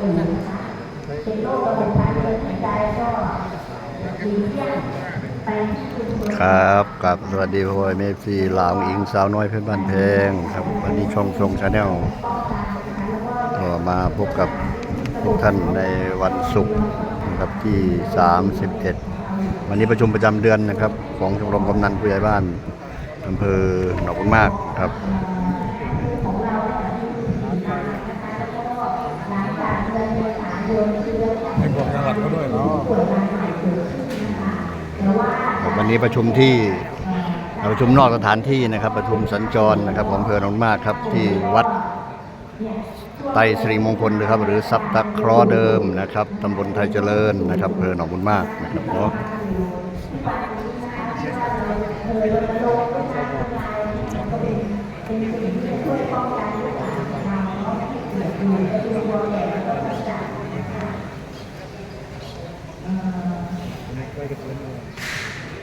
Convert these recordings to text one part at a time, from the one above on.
คะเป็นโรคระบบทางเดินหายใจก็ดีเยี่ยมไปที่ชุมชนครับกับสวัสดีพ่อเมฟซีลาวอิงสาวน้อยเพชรบ้านแพงครับ วันนี้ช่องทรงชาแนลก็มาพบกับทุกท่านในวันศุกร์นะครับที่ 31 วันนี้ประชุมประจำเดือนนะครับ ของชมรมกำนันผู้ใหญ่บ้านอำเภอหนองบุญมากครับ ให้บอกจังหวัด เขาด้วยเนาะวันนี้ประชุมที่ประชุมนอกสถานที่นะครับ ประชุมสัญจรนะครับของอำเภอหนองมากครับที่วัดไตรสิริมงคลนะครับ หรือซับตะคราะห์เดิมนะครับตำบลไทยเจริญนะครับอำเภอหนองบุญมากนะครับเนาะ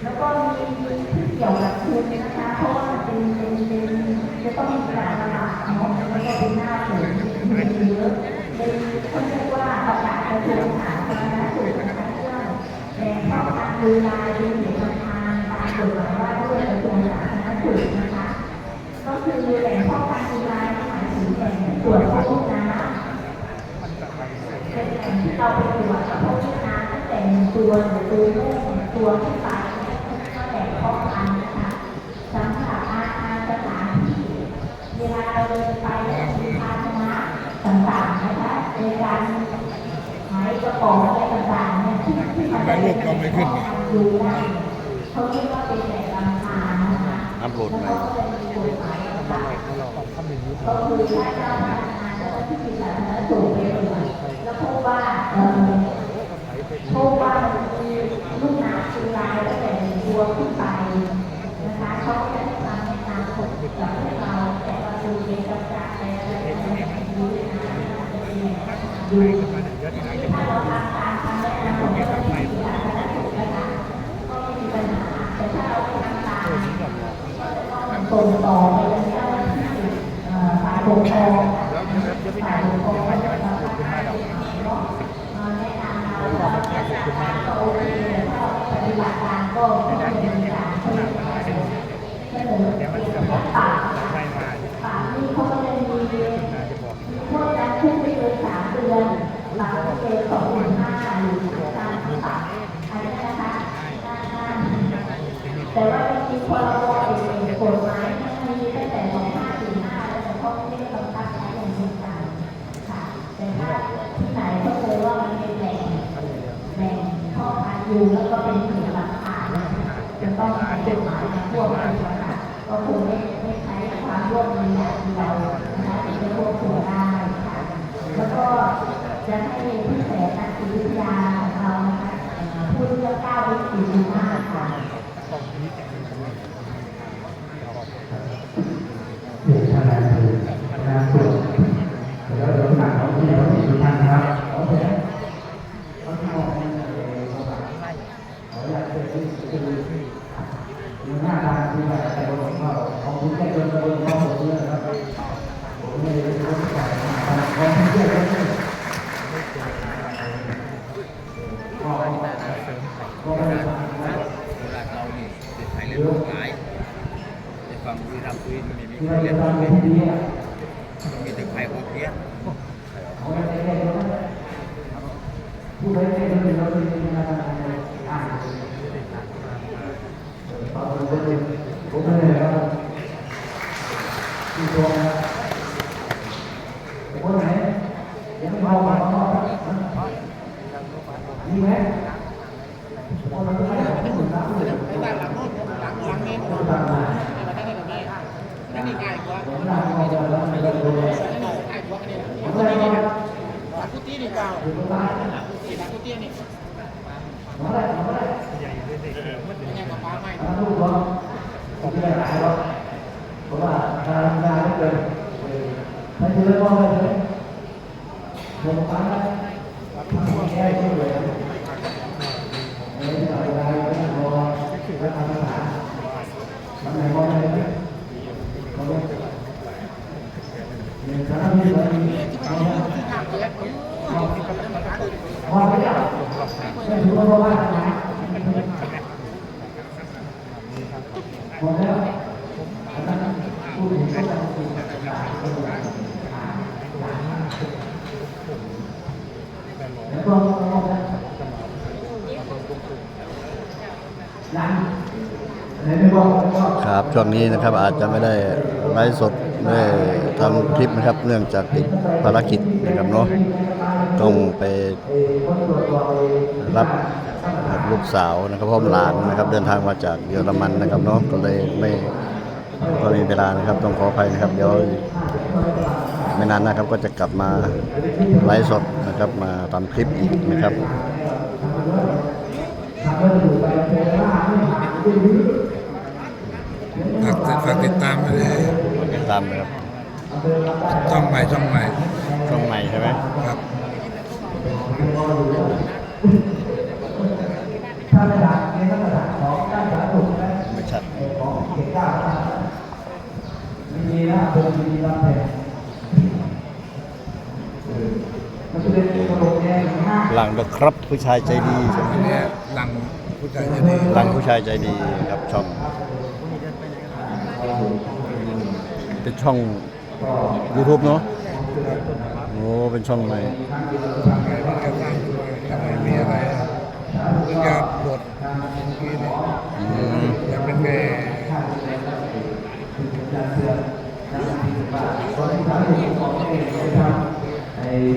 แล้วก็มีที่เกี่ยวกับทุนนะคะ เพราะว่าเป็นเป็นเป็นจะต้องมีการระบาดเนาะแล้วก็เป็นหน้าฝนมีเยอะเลยเขาเรียกว่าประกาศกระทรวงสาธารณสุขนะคะเรื่องแหล่งป้องกัน ดูแลดูเหตุทางตามกฎหมาว่าด้วยกระทรวงสาธารณสุขนะคะ ก็คือแหล่งป้องกันดูแลหมายถึงแหล่งตรวจพบน้ำเป็นแหล่งที่เราไปตรวจกับพวกน้ำตั้งแต่หนึ่งตัวหรือตัวลูกหนึ่งตัวขึ้นไปก็แหล่งป้องกันนะคะสำหรับอาคารสถานที่เวลาเราเดินไปมีภาชนะต่างๆนะคะในการ หายกระป๋องอะไรต่างๆเนี่ยที่ที่มันแม่ลูกเราไม่ขึ้นไงดูได้เขาเรียกว่าเป็นแหล่งลำธารนะคะอัพโหลดใหม่ก็คือถ้าเจ้าพนักงานเจ้าหน้าที่สาธารณสุขไปตรวจแล้วพบว่าเอ่อพบว่ามีลูกน้ำคือลายตั้งแต่ตัวขึ้นไปนะคะเขาก็จะให้ความแนะนำของกับพวกเราแต่เราดูเป็นกำกับแต่อะไรอะไรดูนะดูถ้าเราทำตามคำแนะนำของเจ้าหน้าที่สาธารณสุขนะคะก็ไม่มีปัญหาแต่ถ้าเราทำตาม ส่งต่อไปยังเจ้าหน้าที่ฝ่ายปกครองฝ่ายปกครองแล้ทางการเนาะมาแนะนำเราว่าก็โอเคแต่ถ้าปฏิบัติการก็ไม่ได้มีการเสนอเสนอป็นปากปากนี่เขาก็จะมีโทษจำคุกไม่เกินสามเดือนปรับไม่เกินสองหมื่นห้าหรือทั้งจำทั้งปรับอันนี้นะคะแต่ว่าจริงๆพรบเองกฎหมายมันมีตั้งแต่2545แล้วแต่เขาไม่ได้บังคับใช้อย่างจริงจังค่ะ แต่ถ้าที่ไหนก็เคยว่ามันเป็นแหล่งแหล่งพ่อพันธุ์อยู่แล้วก็เป็นเขตหลักฐานจะต้องใช้ กฎหมายมาควบคุมค่ะก็คงไม่ไม่ใช้ความร่วมมืออย่างเดียวนะคะถึงจะควบคุมได้ค่ะแล้วก็จะให้ผู้แสนนักจิตวิทยาของเรานะคะเอ่อพูดเรื่องก้าววิถีชีวิตค่ะ เด็กชายคือนาสุดแล้วเดี๋ยวหนักเอาที่เราติดทุกท่านนะครับโอเคเขาที่มองในขออยากเป็นที่คือ มีหน้าทางที่ว่าแต่บนเขาของคุณแค่เดินบนเขาหมดเลยนะครับผมไม่ได้รู้ว่าใครของที่เยอะเลยก็ก็ไม่ได้เรานี่เด็กไทยเรื่องหลายในฝั่งบุรีรัมย์คุยมันมีที่คเรานเรีจะยนทำเป็นที่นี้มีแต่ไทยคนเดียวของเราได้ได้ผู้ใดได้ก็เป็นเราเป็นงานอ่น ตอนผมเป็นผมไม่ได้ครับที่ตัวคนไหนยังไม่พอมาพอดีไหม พอเราไม่ได้ไม่ถึงสามเลยไม่ได้หลังโน้นหลังหลังนี้ต้องตามมานั่นนี่ง่ายกว่านั่นง่ายกว่าแล้วไม่ได้ดูเลยง่ายกว่ากันนี่ไม่ได้ กุฏินี่เก่า ดูตา ที่ทางกุฏินี่ หมอได้หมอได้ มันยังกับฟ้าใหม่ ทำลูกเราผมไม่ได้หลายหรอกเพราะว่าการทำงานไม่เกินถ้าเจอพ่อไม่เจอผมฟังได้ทำแค่ช่วยเหลือไม่ได้ต่อยอะไรไม่ได้รอแล้วทำภาษาทำไหนมองอะไรเนี่ยเขาไม่เนี่ยถ้าทำนี่เรามี ที่มันที่ทางเกิด พอไม่ได้ไม่รู้ว่า ่า ครับช่วงนี้นะครับอาจจะไม่ได้ไลฟ์สดไม่ได้ทำคลิปนะครับ เนื่องจากติดภารกิจนะครับเนาะต้องไปรับลูกสาวนะครับพ่อมหลานนะครับ เดินทางมาจากเยอรมันนะครับเนาะก็เลยไม่ก็มีเวลานะครับต้องขออภัยนะครับ เดี๋ยวไม่นานนะครับก็จะกลับมาไลฟ์สดนะครับมาทำคลิปอีกนะครับ ฝากฝากติดตามไปเลยติดตามนะครับช่องใหม่ช่องใหม่ช่องใหม่ใช่ไหมครับถ้าระดับในมาตรฐานของด้านสาธารณสุขและไม่ชัดของเขตเก้ามีดีนะเป็นดีรับแทนมันจะเป็นกระโดดแดงห้าหลังเดอะครับผู้ชายใจดีใช่ไหมอันเนี้ยหลังผู้ชายจะดีหลังผู้ชายใจดีครับช่อง เป็นช่อง YouTube เนาะโอ้เป็นช่องใหม่มันจะสร้างตัวจะไมมีอะไรเพิ่งจะบทเมื่อกี้เนี่ยอืมจะเป็นแม่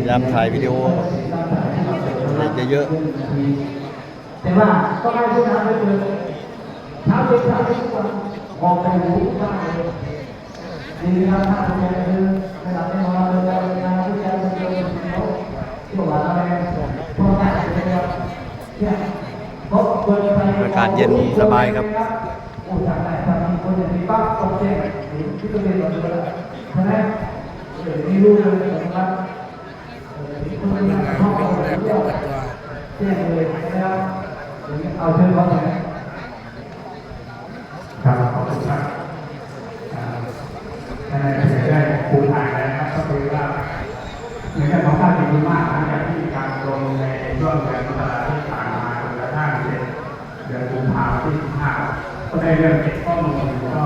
ยามถ่ายวิดีโออะเยอะแต่ว่าก็ให้ผู้นำไปเจอเช้าเย็นเช้าเย็นทุกวัน มองไปหูข้างเลยดีนะครับถ้าคุณยังคือไม่หลับไม่นอนเลยเลยนะผู้ชายคนเดียวเขาที่บอกว่าอะไรพวกนั้นเป็นแบบเนี่ยพบเปิดไปๆอากาศเย็นสบายครับโอ้จากไหนทำมีคนอย่างนี้ปั๊บตกใจที่ตัวเองเราดูแลใช่ไหมเดี๋ยวนี้รู้เลยนะครับคนเป็นนี้ไงห้องดูเราแลเรียเป็นกตัวแจ้งเลยนะครับเอาเชิญเขาหน่อยครับขอบคุณครับท่านนายกได้ปูถ่ายแล้วครับก็คือว่าเหมือน มีมากหลังจากที่การลงในช่วงเดือนมกราที่ผ่านมาจนกระทั่งเดือนกุมภาพันธ์ที่15ก็ได้เริ่มเก็บข้อมูลก็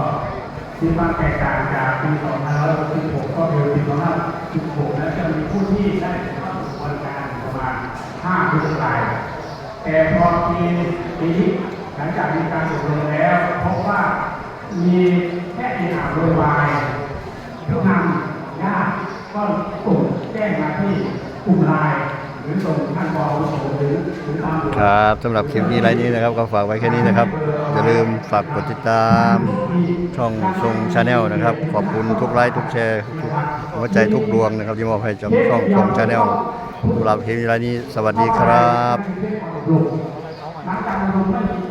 ที่มากแตกต่างจากปี2566ก็คือปี2516นั้นจะมีผู้ที่ได้เข้าสู่กระบวนการประมาณ5พฤษภาคมแต่พอปีนี้หลังจากมีการอบรมแล้วพบว่ามีแค่อีหาโวยวายผู้นำญาติก็ส่งแจ้งมาที่ กลุ่มไลน์หรือส่งท่านบอลหรือหรือตามครับสำหรับคลิปนี้ไรนี้นะครับ ก็ฝากไว้แค่นี้นะครับอย่าลืมฝากกดติดตามช่องทรงชาแนลนะครับ ขอบคุณทุกไลค์ทุกแชร์ทุกหัวใจทุกดวงนะครับ ที่มอบให้จำช่องทรงชาแนลสำหรับคลิปนี้ไรนี้ สวัสดีครับ